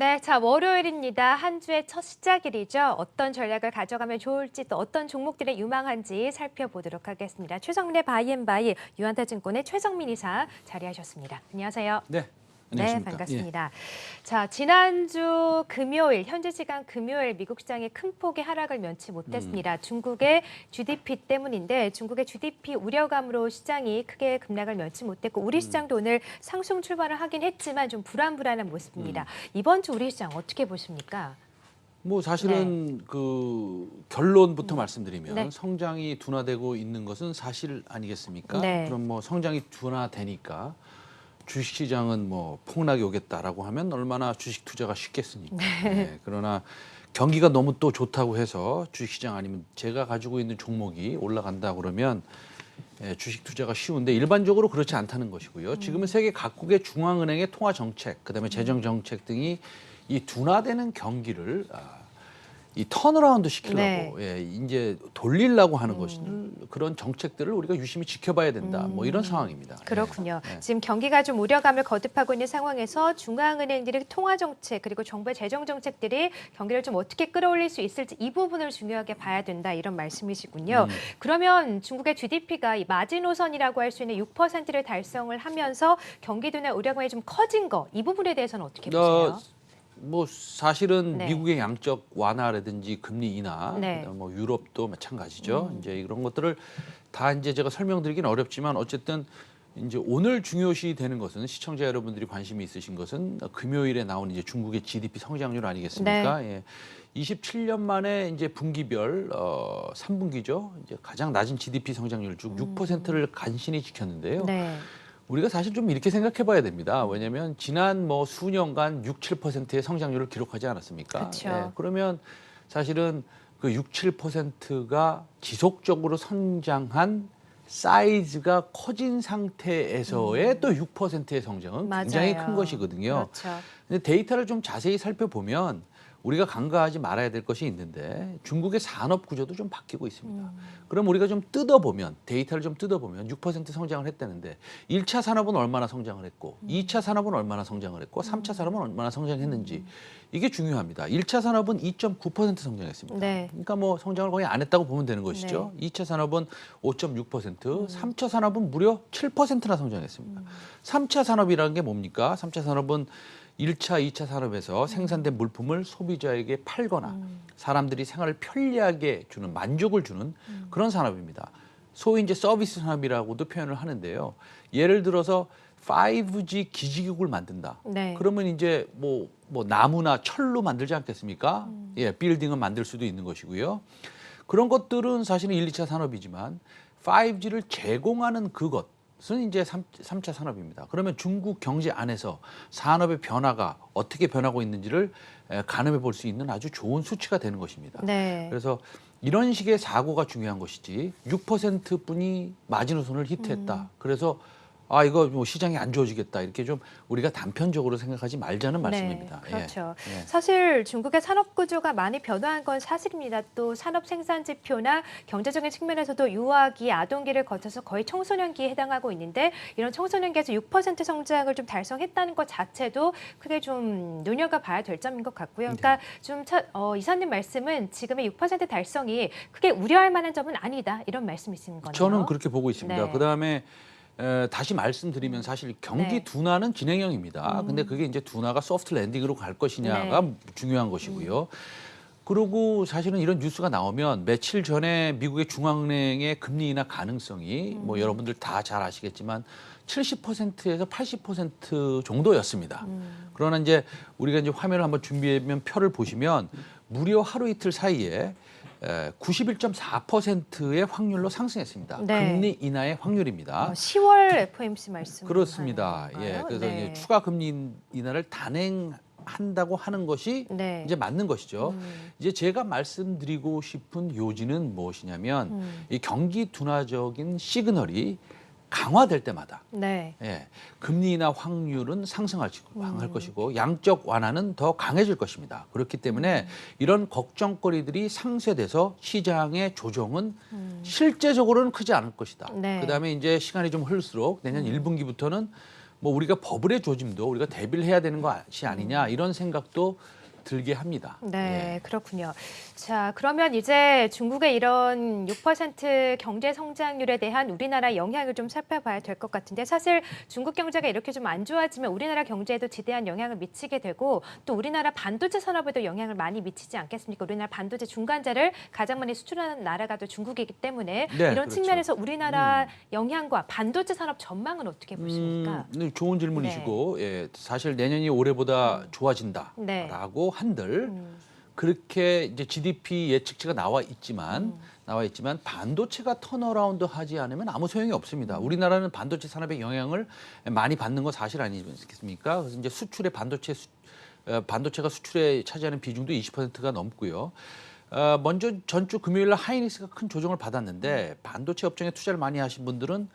네, 자 월요일입니다. 한 주의 첫 시작일이죠. 어떤 전략을 가져가면 좋을지 또 어떤 종목들이 유망한지 살펴보도록 하겠습니다. 최성래 바이앤바이 유한타증권의 최성민 이사 자리하셨습니다. 안녕하세요. 네. 네, 안녕하십니까. 반갑습니다. 자, 지난주 금요일, 현재 시간 금요일 미국 시장이 큰 폭의 하락을 면치 못했습니다. 음. 중국의 GDP 때문인데 중국의 GDP 우려감으로 시장이 크게 급락을 면치 못했고 음. 우리 시장도 오늘 상승 출발을 하긴 했지만 좀 불안불안한 모습입니다. 음. 이번 주 우리 시장 어떻게 보십니까? 뭐 사실은 그 결론부터 말씀드리면 네. 성장이 둔화되고 있는 것은 사실 아니겠습니까? 네. 그럼 뭐 성장이 둔화되니까 주식 시장은 뭐 폭락이 오겠다라고 하면 얼마나 주식 투자가 쉽겠습니까? 네, 그러나 경기가 너무 또 좋다고 해서 주식 시장 아니면 제가 가지고 있는 종목이 올라간다 그러면 예, 주식 투자가 쉬운데 일반적으로 그렇지 않다는 것이고요. 지금은 세계 각국의 중앙은행의 통화 정책, 그다음에 재정 정책 등이 이 둔화되는 경기를 아, 이 턴어라운드 시키려고 네. 예, 이제 돌리려고 하는 것을 그런 정책들을 우리가 유심히 지켜봐야 된다. 뭐 이런 상황입니다. 예. 그렇군요. 네. 지금 경기가 좀 우려감을 거듭하고 있는 상황에서 중앙은행들의 통화 정책 그리고 정부의 재정 정책들이 경기를 좀 어떻게 끌어올릴 수 있을지 이 부분을 중요하게 봐야 된다 이런 말씀이시군요. 음. 그러면 중국의 GDP가 이 마지노선이라고 할 수 있는 6%를 달성을 하면서 경기 둔화 우려감이 좀 커진 거 이 부분에 대해서는 어떻게 보세요? 어, 뭐 사실은 네. 미국의 양적 완화라든지 금리 인하, 네. 뭐 유럽도 마찬가지죠. 음. 이제 이런 것들을 다 이제 제가 설명드리긴 어렵지만 어쨌든 이제 오늘 중요시 되는 것은 시청자 여러분들이 관심이 있으신 것은 금요일에 나온 이제 중국의 GDP 성장률 아니겠습니까? 네. 예. 27년 만에 이제 분기별 어 3분기죠. 이제 가장 낮은 GDP 성장률 중 6%를 간신히 지켰는데요. 음. 네. 우리가 사실 좀 이렇게 생각해 봐야 됩니다. 왜냐하면 지난 뭐 수년간 6, 7%의 성장률을 기록하지 않았습니까? 그쵸. 그러면 사실은 그 6, 7%가 지속적으로 성장한 사이즈가 커진 상태에서의 또 6%의 성장은 굉장히 음. 맞아요. 큰 것이거든요. 그렇죠. 근데 데이터를 좀 자세히 살펴보면 우리가 간과하지 말아야 될 것이 있는데 중국의 산업 구조도 좀 바뀌고 있습니다. 음. 그럼 우리가 좀 뜯어보면 데이터를 좀 뜯어보면 6% 성장을 했다는데 1차 산업은 얼마나 성장을 했고 음. 2차 산업은 얼마나 성장을 했고 3차 산업은 얼마나 성장했는지 이게 중요합니다. 1차 산업은 2.9% 성장했습니다. 네. 그러니까 뭐 성장을 거의 안 했다고 보면 되는 것이죠. 이 2차 산업은 5.6%, 3차 산업은 무려 7%나 성장했습니다. 삼 3차 산업이라는 게 뭡니까? 3차 산업은 1차, 2차 산업에서 생산된 물품을 소비자에게 팔거나 사람들이 생활을 편리하게 주는 만족을 주는 그런 산업입니다. 소위 이제 서비스 산업이라고도 표현을 하는데요. 예를 들어서 5G 기지국을 만든다. 네. 그러면 이제 뭐, 뭐 나무나 철로 만들지 않겠습니까? 음. 예, 빌딩은 만들 수도 있는 것이고요. 그런 것들은 사실은 1, 2차 산업이지만 5G를 제공하는 그것 은 이제 3, 삼차 산업입니다. 그러면 중국 경제 안에서 산업의 변화가 어떻게 변하고 있는지를 에, 가늠해 볼 수 있는 아주 좋은 수치가 되는 것입니다. 네. 그래서 이런 식의 사고가 중요한 것이지 6%뿐이 마지노선을 히트했다. 음. 그래서 아 이거 뭐 시장이 안 좋아지겠다 이렇게 좀 우리가 단편적으로 생각하지 말자는 말씀입니다. 네, 그렇죠. 예. 예. 사실 중국의 산업 구조가 많이 변화한 건 사실입니다. 또 산업 생산 지표나 경제적인 측면에서도 유아기, 아동기를 거쳐서 거의 청소년기에 해당하고 있는데 이런 청소년기에서 6% 성장을 좀 달성했다는 것 자체도 크게 좀 눈여겨봐야 될 점인 것 같고요. 그러니까 네. 좀 차- 어, 이사님 말씀은 지금의 6% 달성이 크게 우려할 만한 점은 아니다 이런 말씀이신 거네요. 저는 그렇게 보고 있습니다. 네. 그 다음에 에, 다시 말씀드리면 사실 경기 네. 둔화는 진행형입니다. 음. 근데 그게 이제 둔화가 소프트 랜딩으로 갈 것이냐가 네. 중요한 것이고요. 그리고 사실은 이런 뉴스가 나오면 며칠 전에 미국의 중앙은행의 금리 인하 가능성이 뭐 음. 여러분들 다 잘 아시겠지만 70%에서 80% 정도였습니다. 음. 그러나 이제 우리가 이제 화면을 한번 준비하면 표를 보시면 무려 하루 이틀 사이에 91.4%의 확률로 상승했습니다. 네. 금리 인하의 확률입니다. 어, 10월 FOMC 말씀 그렇습니다. 예, 그래서 건가요? 이제 추가 금리 인하를 단행 한다고 하는 것이 네. 이제 맞는 것이죠. 음. 이제 제가 말씀드리고 싶은 요지는 무엇이냐면 음. 이 경기 둔화적인 시그널이 강화될 때마다 네. 예, 금리 인하 확률은 상승할 시- 음. 할 것이고 양적 완화는 더 강해질 것입니다. 그렇기 음. 때문에 이런 걱정거리들이 상쇄돼서 시장의 조정은 음. 실제적으로는 크지 않을 것이다. 네. 음. 그다음에 이제 시간이 좀 흐를수록 내년 1분기부터는 뭐 우리가 버블의 조짐도 우리가 대비를 해야 되는 것이 아니냐 이런 생각도 들게 합니다. 네, 예. 그렇군요. 자, 그러면 이제 중국의 이런 6% 경제 성장률에 대한 우리나라 영향을 좀 살펴봐야 될 것 같은데 사실 중국 경제가 이렇게 좀 안 좋아지면 우리나라 경제에도 지대한 영향을 미치게 되고 또 우리나라 반도체 산업에도 영향을 많이 미치지 않겠습니까? 우리나라 반도체 중간재를 가장 많이 수출하는 나라가 또 중국이기 때문에 네, 이런 그렇죠. 측면에서 우리나라 영향과 반도체 산업 전망은 어떻게 보십니까? 음, 네, 좋은 질문이시고 예, 사실 내년이 올해보다 좋아진다라고 네. 한들 음, 그렇게 이제 GDP 예측치가 나와 있지만 음. 나와 있지만 반도체가 턴어라운드 하지 않으면 아무 소용이 없습니다. 우리나라는 반도체 산업의 영향을 많이 받는 건 사실 아니겠습니까? 그래서 이제 수출의 반도체 수, 어, 반도체가 수출에 차지하는 비중도 20%가 넘고요. 어, 먼저 전주 금요일 날 하이닉스가 큰 조정을 받았는데 반도체 업종에 투자를 많이 하신 분들은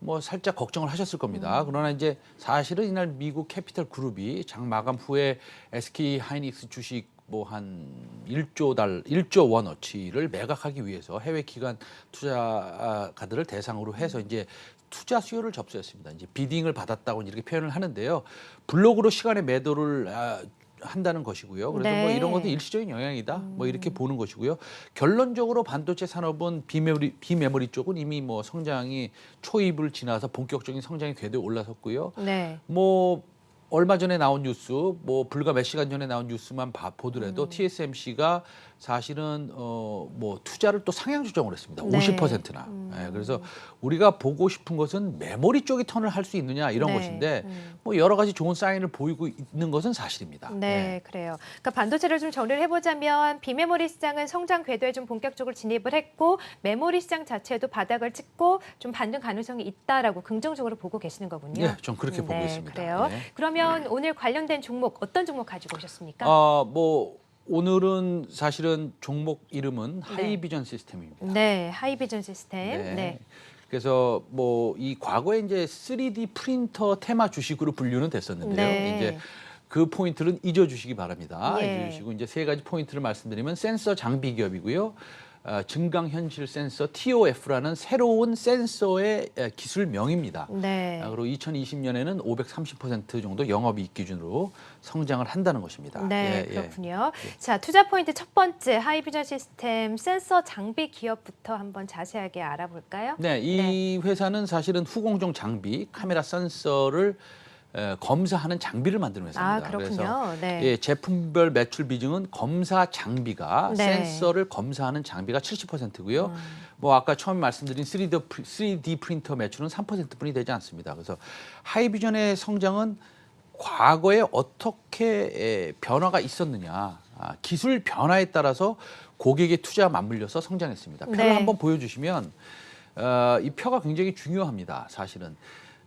뭐 살짝 걱정을 하셨을 겁니다. 그러나 이제 사실은 이날 미국 캐피털 그룹이 장 마감 후에 SK 하이닉스 주식 뭐 한 1조 달 1조 원어치를 매각하기 위해서 해외 기관 투자가들을 대상으로 해서 이제 투자 수요를 접수했습니다. 이제 비딩을 받았다고 이렇게 표현을 하는데요. 블록으로 시간의 매도를 아, 한다는 것이고요. 그래서 뭐 네. 이런 것도 일시적인 영향이다. 뭐 이렇게 보는 것이고요. 결론적으로 반도체 산업은 비메모리 비메모리 쪽은 이미 뭐 성장이 초입을 지나서 본격적인 성장의 궤도에 올라섰고요. 네. 뭐 얼마 전에 나온 뉴스, 뭐 불과 몇 시간 전에 나온 뉴스만 봐, 보더라도 음. TSMC가 사실은 어뭐 투자를 또 상향 조정을 했습니다. 네. 50%나. 음. 예, 그래서 우리가 보고 싶은 것은 메모리 쪽이 턴을 할 수 있느냐 이런 네. 것인데 음. 뭐 여러 가지 좋은 사인을 보이고 있는 것은 사실입니다. 네, 예. 그래요. 그러니까 반도체를 좀 정리를 해보자면 비메모리 시장은 성장 궤도에 좀 본격적으로 진입을 했고 메모리 시장 자체도 바닥을 찍고 좀 반등 가능성이 있다라고 긍정적으로 보고 계시는 거군요. 예, 좀 그렇게 보고 네, 있습니다. 그래요. 네. 그러면 오늘 관련된 종목 어떤 종목 가지고 오셨습니까? 아, 뭐 오늘은 사실은 종목 이름은 네. 하이비전 시스템입니다. 네, 하이비전 시스템. 네. 그래서 뭐 이 과거에 이제 3D 프린터 테마 주식으로 분류는 됐었는데요. 네. 이제 그 포인트를 잊어주시기 바랍니다. 예. 잊어주시고 이제 세 가지 포인트를 말씀드리면 센서 장비 기업이고요. 아, 증강 현실 센서 TOF라는 새로운 센서의 에, 기술명입니다. 네. 아, 그리고 2020년에는 530% 정도 영업이익 기준으로 성장을 한다는 것입니다. 네, 예, 예. 그렇군요. 자, 투자 포인트 첫 번째 하이비전 시스템 센서 장비 기업부터 한번 자세하게 알아볼까요? 네, 이 회사는 사실은 후공정 장비, 카메라 센서를 에, 검사하는 장비를 만드는 회사입니다. 아, 그렇군요. 그래서 네. 예, 제품별 매출 비중은 검사 장비가 네. 센서를 검사하는 장비가 70%고요. 음. 뭐 아까 처음 말씀드린 3D, 프리- 3D 프린터 매출은 3%뿐이 되지 않습니다. 그래서 하이비전의 성장은 과거에 어떻게 에, 변화가 있었느냐, 아, 기술 변화에 따라서 고객의 투자가 맞물려서 성장했습니다. 표를 네. 한번 보여주시면 어, 이 표가 굉장히 중요합니다. 사실은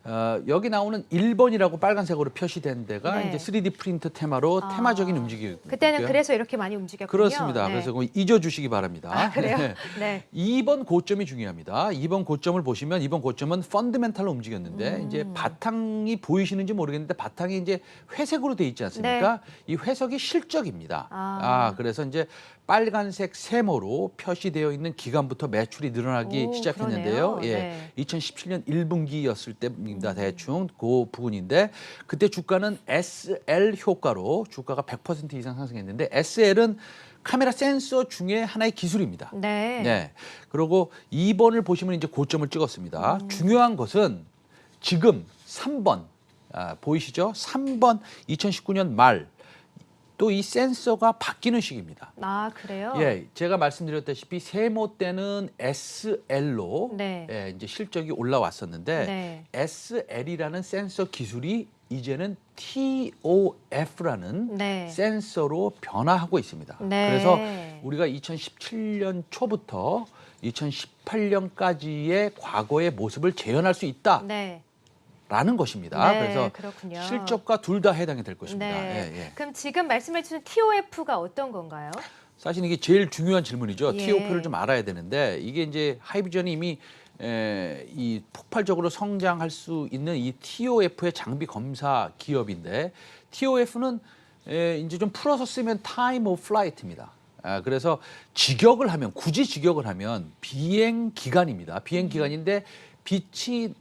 어, 여기 나오는 1번이라고 빨간색으로 표시된 데가 네. 이제 3D 프린터 테마로 아, 테마적인 움직임. 그때는 그래서 이렇게 많이 움직였군요. 그렇습니다. 네. 그래서 잊어주시기 바랍니다. 아, 그래요? 네. 네. 2번 고점이 중요합니다. 2번 고점을 보시면 2번 고점은 펀드멘탈로 움직였는데 음. 이제 바탕이 보이시는지 모르겠는데 바탕이 이제 회색으로 돼 있지 않습니까? 이 회색이 실적입니다. 네. 아. 아, 그래서 이제 빨간색 세모로 표시되어 있는 기간부터 매출이 늘어나기 오, 시작했는데요. 그러네요. 예. 네. 2017년 1분기였을 때입니다. 음. 대충 그 부분인데 그때 주가는 SL 효과로 주가가 100% 이상 상승했는데 SL은 카메라 센서 중에 하나의 기술입니다. 네. 네. 그리고 2번을 보시면 이제 고점을 찍었습니다. 음. 중요한 것은 지금 3번 아, 보이시죠? 3번 2019년 말 또 이 센서가 바뀌는 시기입니다. 아, 그래요? 예, 제가 말씀드렸다시피 세모 때는 SL로 네. 예, 이제 실적이 올라왔었는데 네. SL이라는 센서 기술이 이제는 TOF라는 네. 센서로 변화하고 있습니다. 네. 그래서 우리가 2017년 초부터 2018년까지의 과거의 모습을 재현할 수 있다 라는 네. 것입니다. 네, 그래서 그렇군요. 실적과 둘 다 해당이 될 것입니다. 네. 예, 예. 그럼 지금 말씀해 주신 TOF가 어떤 건가요? 사실 이게 제일 중요한 질문이죠. 예. TOP를 좀 알아야 되는데 이게 이제 하이비전이 이미 에, 이 폭발적으로 성장할 수 있는 이 TOF의 장비 검사 기업인데 TOF는 에, 이제 좀 풀어서 쓰면 Time of Flight입니다. 아, 그래서 직역을 하면 굳이 직역을 하면 비행 기간입니다. 비행 기간인데 빛이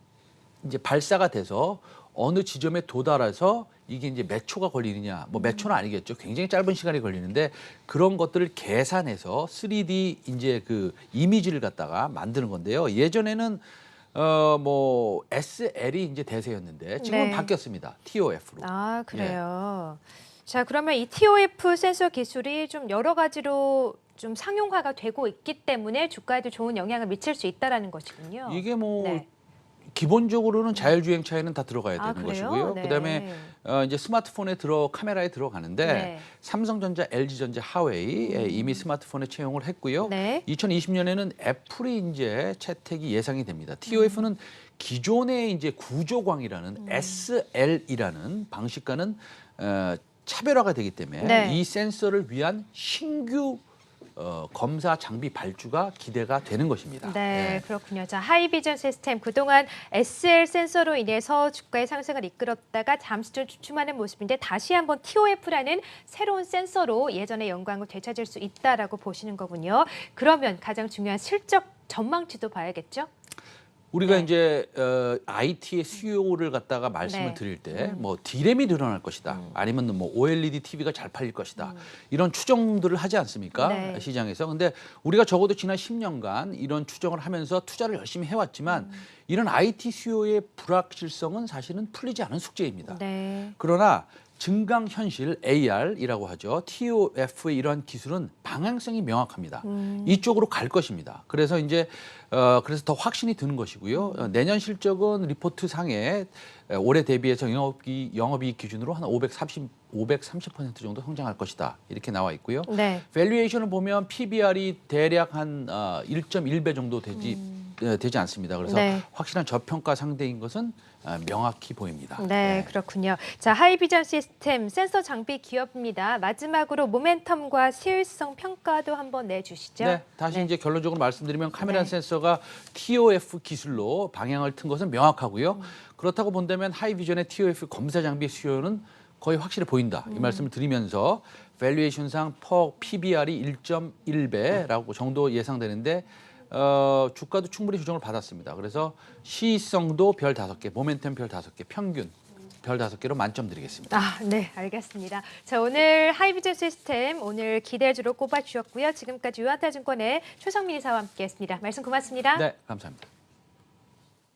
이제 발사가 돼서 어느 지점에 도달해서 이게 이제 몇 초가 걸리느냐, 뭐 몇 초는 아니겠죠. 굉장히 짧은 시간이 걸리는데 그런 것들을 계산해서 3D 이제 그 이미지를 갖다가 만드는 건데요. 예전에는 어 뭐 SL이 이제 대세였는데 지금은 네. 바뀌었습니다. TOF로. 아, 그래요. 자, 그러면 이 TOF 센서 기술이 좀 여러 가지로 좀 상용화가 되고 있기 때문에 주가에도 좋은 영향을 미칠 수 있다라는 것이군요. 이게 뭐 네. 기본적으로는 자율주행 차에는 다 들어가야 되는 아? 것이고요. 네. 그다음에 어, 이제 스마트폰에 들어 카메라에 들어가는데 네. 삼성전자, LG전자, 하웨이 이미 스마트폰에 채용을 했고요. 네. 2020년에는 애플이 이제 채택이 예상이 됩니다. TOF는 기존의 이제 구조광이라는 음. SL이라는 방식과는 어, 차별화가 되기 때문에 네. 이 센서를 위한 신규 어, 검사 장비 발주가 기대가 되는 것입니다. 네, 예. 그렇군요. 자, 하이비전 시스템 그동안 SL 센서로 인해서 주가의 상승을 이끌었다가 잠시 좀 주춤하는 모습인데 다시 한번 TOF라는 새로운 센서로 예전의 영광을 되찾을 수 있다라고 보시는 거군요. 그러면 가장 중요한 실적 전망치도 봐야겠죠? 우리가 네. 이제 어, IT의 수요를 갖다가 말씀을 네. 드릴 때 뭐 디램이 늘어날 것이다. 아니면 뭐 OLED TV가 잘 팔릴 것이다. 이런 추정들을 하지 않습니까? 네. 시장에서. 근데 우리가 적어도 지난 10년간 이런 추정을 하면서 투자를 열심히 해왔지만 이런 IT 수요의 불확실성은 사실은 풀리지 않은 숙제입니다. 네. 그러나 증강 현실 AR이라고 하죠. TOF의 이러한 기술은 방향성이 명확합니다. 음. 이쪽으로 갈 것입니다. 그래서 이제 어 그래서 더 확신이 드는 것이고요. 어, 내년 실적은 리포트 상에 에, 올해 대비해서 영업이 영업이익 기준으로 한 530, 530% 정도 성장할 것이다. 이렇게 나와 있고요. 네. 밸류에이션을 보면 PBR이 대략 한 어, 1.1배 정도 되지 에, 되지 않습니다. 그래서 음. 네. 확실한 저평가 상대인 것은 어, 명확히 보입니다. 네, 그렇군요. 자, 하이비전 시스템 센서 장비 기업입니다. 마지막으로 모멘텀과 시일성 평가도 한번 내주시죠. 네, 다시 네. 이제 결론적으로 말씀드리면 카메라 네. 센서가 TOF 기술로 방향을 튼 것은 명확하고요. 음. 그렇다고 본다면 하이비전의 TOF 검사 장비 수요는 거의 확실히 보인다. 음. 이 말씀을 드리면서 밸류에이션상 퍼 PBR이 1.1배라고 정도 예상되는데 어, 주가도 충분히 조정을 받았습니다. 그래서 시성도 별 다섯 개, 모멘텀 별 다섯 개, 평균 별 다섯 개로 만점 드리겠습니다. 아, 네, 알겠습니다. 자, 오늘 하이비전 시스템 오늘 기대주로 꼽아주셨고요. 지금까지 유한타증권의 최성민 이사와 함께했습니다. 말씀 고맙습니다. 네, 감사합니다.